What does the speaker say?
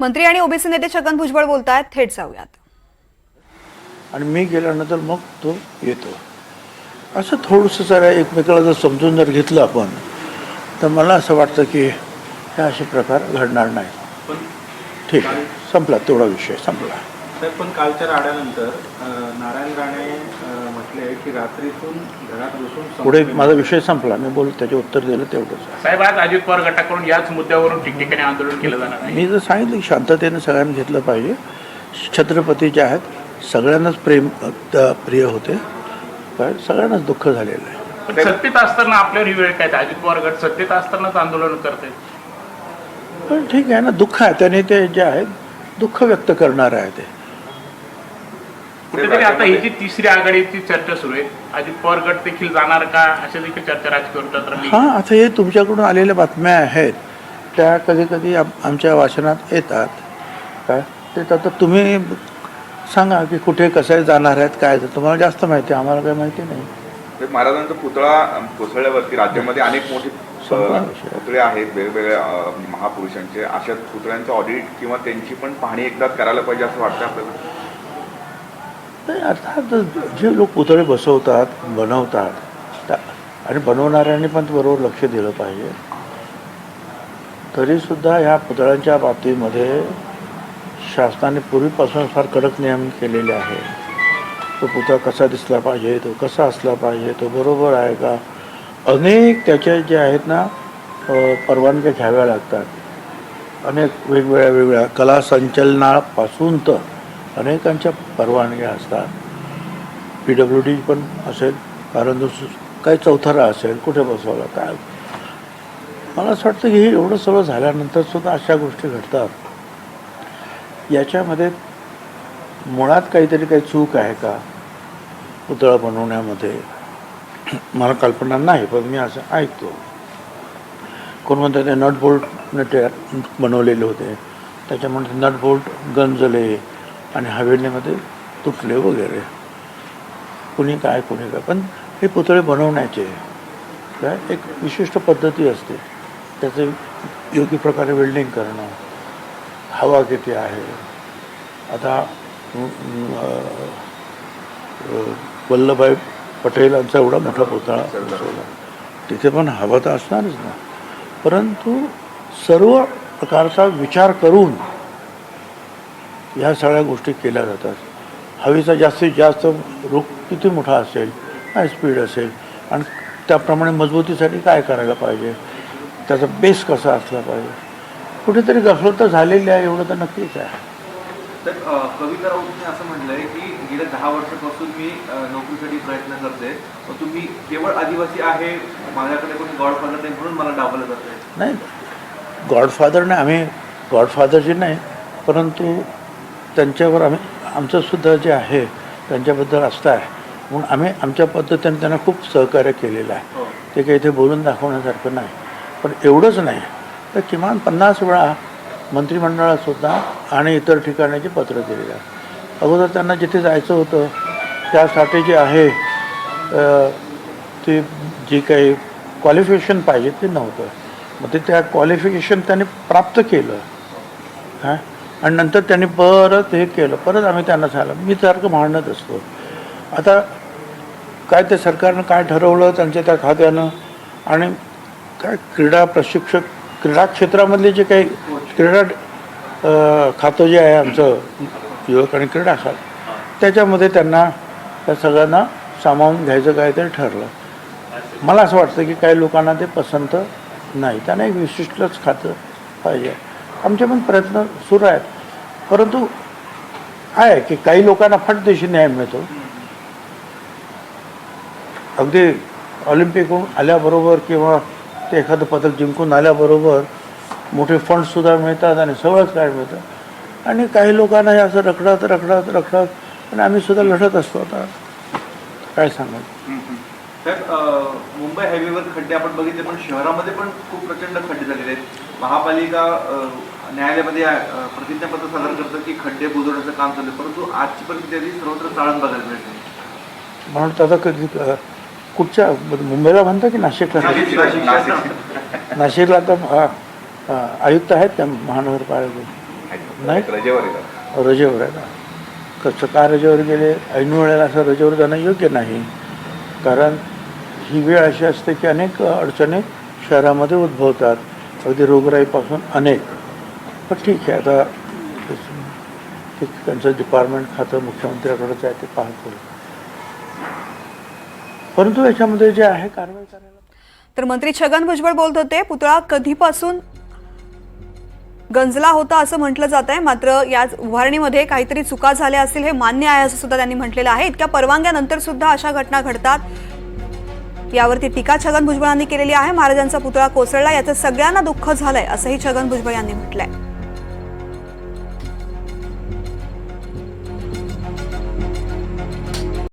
मंत्री आणि ओबीसी नेते छगन भुजबळ बोलतायत थेट जाऊयात. आणि मी गेल्यानंतर मग तो येतो. असं थोडंसं जरा एकमेकाला जर समजून जर घेतलं आपण तर मला असं वाटतं की हे असे प्रकार घडणार नाही पण ठीक आहे संपला तेवढा विषय संपला. पण कालच्या राड्यानंतर नारायण राणे की रात्रीतून घरात बसून पुढे. माझा विषय संपला. मी बोल त्याचे उत्तर दिलं तेवढंच. साहेब आज अजित पवार गटाकडून याच मुद्द्यावरून ठिकठिकाणी आंदोलन केलं जाणार आहे मी जर सांगितलं की शांततेने सगळ्यांनी घेतलं पाहिजे छत्रपती जे आहेत सगळ्यांनाच प्रेम प्रिय होते काय सगळ्यांनाच दुःख झालेलं आहे. पण सत्तेत असताना आपल्यावर ही वेळ काय अजित पवार गट सत्तेत असतानाच आंदोलन करते. पण ठीक आहे ना दुःख आहे. त्याने ते जे आहेत दुःख व्यक्त करणार आहे ते. कुठेतरी आता ही जी तिसरी आघाडीची चर्चा सुरू आहे. अजित पवार गट देखील जाणार का? अशी देखील चर्चा राजकीय हां आता हे तुमच्याकडून आलेल्या बातम्या आहेत. त्या कधी कधी आम आमच्या वाचनात येतात. काय? ते आता तुम्ही सांगा की कुठे कसं जाणार आहेत काय ते तुम्हाला जास्त माहिती आहे आम्हाला काही माहिती नाही. ते महाराजांचा पुतळा कोसळल्यावरती राज्यामध्ये अनेक मोठे. पुतळे आहेत. वेगवेगळ्या महापुरुषांचे. अशा पुतळ्यांचं ऑडिट किंवा त्यांची पण पाहणी एकदा करायला पाहिजे असं वाटतं आपल्याला? नाही अर्थात जे लोक पुतळे बसवतात बनवतात त्या- आणि बनवणाऱ्यांनी पण बरोबर लक्ष दिलं पाहिजे. तरीसुद्धा ह्या पुतळ्यांच्या बाबतीमध्ये शासनाने पूर्वीपासून फार कडक नियम केलेले आहे तो पुतळा कसा दिसला पाहिजे तो कसा असला पाहिजे तो बरोबर आहे का? अनेक त्याचे जे आहेत ना परवानग्या घ्याव्या लागतात. अनेक वेगवेगळ्या वेगवेगळ्या कला संचलनापासून तर अनेकांच्या परवानग्या असतात. पी डब्ल्यू डी पण असेल कारण सु- काही चौथारा असेल कुठे बसवला काय? मला असं वाटतं की हे एवढं सगळं झाल्यानंतर सुद्धा अशा गोष्टी घडतात. याच्यामध्ये मुळात काहीतरी काही चूक आहे का? पुतळा बनवण्यामध्ये. मला कल्पना नाही पण मी असं ऐकतो. कोण म्हणतात ते नट बोल्टने ते बनवलेले होते. त्याच्यामुळे नट बोल्ट गंजले आणि हवेलीमध्ये तुटले वगैरे. कुणी काय कुणी काय. पण हे पुतळे बनवण्याचे काय एक विशिष्ट पद्धती असते. त्याचे योग्य प्रकारे वेल्डिंग करणं हवा किती आहे. आता वल्लभभाई पटेलांचा एवढा मोठा पुतळा बसवला तिथे पण हवा तर असणारच ना. परंतु सर्व प्रकारचा विचार करून ह्या सगळ्या गोष्टी केल्या जातात. हवेचा जास्तीत जास्त रुख किती मोठा असेल काय स्पीड असेल आणि त्याप्रमाणे मजबूतीसाठी काय करायला पाहिजे? त्याचा बेस कसा असला पाहिजे? कुठेतरी गफलत तर झालेली आहे एवढं तर नक्कीच आहे. तर कविता राऊतने असं म्हटलंय की गेल्या दहा वर्षापासून मी नोकरीसाठी प्रयत्न करते. तुम्ही केवळ आदिवासी आहे माझ्याकडे कोणी गॉडफादर नाही म्हणून मला डावलं जात आहे नाही गॉडफादरने आम्ही गॉडफादरची नाही परंतु त्यांच्यावर आम्ही आमचं सुद्धा जे आहे त्यांच्याबद्दल आस्था आहे. म्हणून आम्ही आमच्या पद्धतीने त्यांना खूप सहकार्य केलेलं आहे. हो. ते काही इथे बोलून दाखवण्यासारखं नाही. पण एवढंच नाही. तर किमान पन्नास वेळा मंत्रिमंडळात सुद्धा आणि इतर ठिकाणाची पत्र दिलेली आहे. अगोदर त्यांना जिथे जायचं होतं त्यासाठी जे आहे ते जी काही क्वालिफिकेशन पाहिजे ते नव्हतं. मग ते त्या क्वालिफिकेशन त्यांनी प्राप्त केलं. हां? आणि नंतर त्यांनी परत हे केलं परत आम्ही त्यांना सांगलं मी सारखं म्हणत असतो. आता काय ते सरकारनं काय ठरवलं त्यांच्या त्या खात्यानं? आणि काय क्रीडा प्रशिक्षक क्रीडा क्षेत्रामधले जे काही क्रीडा खातं जे आहे आमचं युवक आणि क्रीडा खात त्याच्यामध्ये त्यांना त्या सगळ्यांना सामावून घ्यायचं काय ते ठरलं. मला असं वाटतं की काही लोकांना ते पसंत नाही. त्यांना एक विशिष्टच खातं पाहिजे. आमचे पण प्रयत्न सुरू आहेत. परंतु आहे की काही लोकांना फटदेशी न्याय मिळतो. अगदी ऑलिम्पिकहून आल्याबरोबर किंवा ते एखादं पदक जिंकून आल्याबरोबर मोठे फंडसुद्धा मिळतात आणि सगळंच काय मिळतं. आणि काही लोकांना हे असं रखडत रखडत रखडत आणि आम्ही सुद्धा लढत असतो आता. काय सांगायचं मुंबई हायवेवर खड्डे आपण बघितले पण शहरामध्ये पण खूप प्रचंड खड्डे झालेले आहेत. महापालिका न्यायालयामध्ये प्रतिज्ञापत्र सादर करतं की खड्डे बुजवण्याचं काम चालू आहे परंतु आजची परिस्थिती आधी सर्वत्र चाळण बघायला मिळते. म्हणून आता कधी कुठच्या मुंबईला म्हणता की नाशिकला? नाशिक- नाशिक- नाशिक. नाशिकला अ, आयुक्त आहेत त्या महानगरपालिकेत नाही. रजेवर आहे ना कसं का रजेवर गेले? ऐन वेळेला असं रजेवर जाणं योग्य नाही. कारण ही वेळ अशी असते की अनेक अडचणी शहरामध्ये उद्भवतात. अगदी रोगराईपासून अनेक. पण ठीक आहे आता त्यांचं डिपार्टमेंट खातं मुख्यमंत्र्याकडेच आहे ते पाहतो परंतु याच्यामध्ये जे आहे कारवाई करायला तर मंत्री छगन भुजबळ बोलत होते पुतळा कधीपासून गंजला होता असं म्हटलं जात आहे. मात्र या उभारणीमध्ये काहीतरी चुका झाल्या असतील हे मान्य आहे असं सुद्धा त्यांनी म्हटलेलं आहे. इतक्या परवानग्यानंतर सुद्धा अशा घटना घडतात. यावरती टीका छगन भुजबळांनी केलेली आहे. महाराजांचा पुतळा कोसळला. याचं सगळ्यांना दुःख झालंय असंही छगन भुजबळ यांनी म्हटलंय.